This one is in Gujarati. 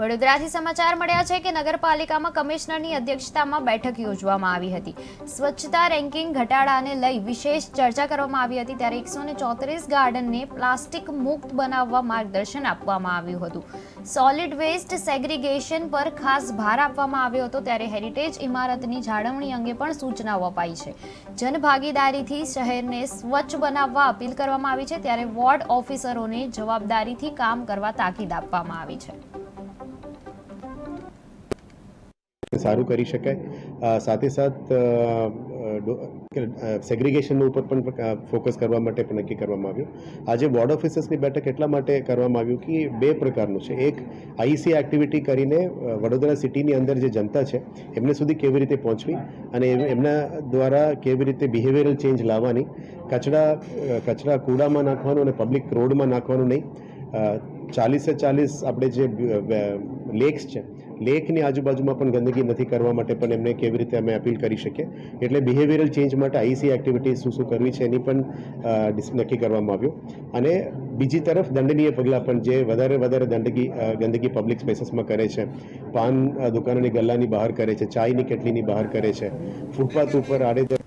વડોદરાથી સમાચાર મળ્યા છે કે નગરપાલિકામાં કમિશનરની અધ્યક્ષતામાં બેઠક યોજવામાં આવી હતી. સ્વચ્છતા રેન્કિંગ ઘટાડાને લઈ વિશેષ ચર્ચા કરવામાં આવી હતી ત્યારે એકસો ચોત્રીસ ગાર્ડનને પ્લાસ્ટિક મુક્ત બનાવવા માર્ગદર્શન આપવામાં આવ્યું હતું. સોલિડ વેસ્ટ સેગ્રીગેશન પર ખાસ ભાર આપવામાં આવ્યો હતો ત્યારે હેરિટેજ ઇમારતની જાળવણી અંગે પણ સૂચનાઓ અપાઈ છે. જનભાગીદારીથી શહેરને સ્વચ્છ બનાવવા અપીલ કરવામાં આવી છે ત્યારે વોર્ડ ઓફિસરોને જવાબદારીથી કામ કરવા તાકીદ આપવામાં આવી છે. સારું કરી શકાય. સાથે સાથ સેગ્રિગેશન ઉપર પણ ફોકસ કરવા માટે પણ નક્કી કરવામાં આવ્યું. આજે વોર્ડ ઓફિસર્સની બેઠક એટલા માટે કરવામાં આવ્યું કે બે પ્રકારનું છે. એક આઈસી એક્ટિવિટી કરીને વડોદરા સિટીની અંદર જે જનતા છે, એમને સુધી કેવી રીતે પહોંચવી અને એમ- એમના દ્વારા કેવી રીતે બિહેવિયરલ ચેન્જ લાવવાની, કચરા કચરા કૂડામાં નાખવાનું અને પબ્લિક રોડમાં નાખવાનું નહીં. ચાલીસે ચાલીસ આપણે જે લેક્સ છે લેકની આજુબાજુમાં પણ ગંદકી નથી કરવા માટે પણ એમને કેવી રીતે અમે અપીલ કરી શકીએ? એટલે બિહેવિયરલ ચેન્જ માટે આઈસી એક્ટિવિટી શું શું કરવી છે એની પણ નક્કી કરવામાં આવ્યું. અને બીજી તરફ દંડનીય પગલાં પણ જે વધારે વધારે દંડગી ગંદકી પબ્લિક સ્પેસીસમાં કરે છે. પાન દુકાનોની ગલ્લાની બહાર કરે છે. ચાયની કેટલીની બહાર કરે છે. ફૂટપાથ ઉપર આડેધડ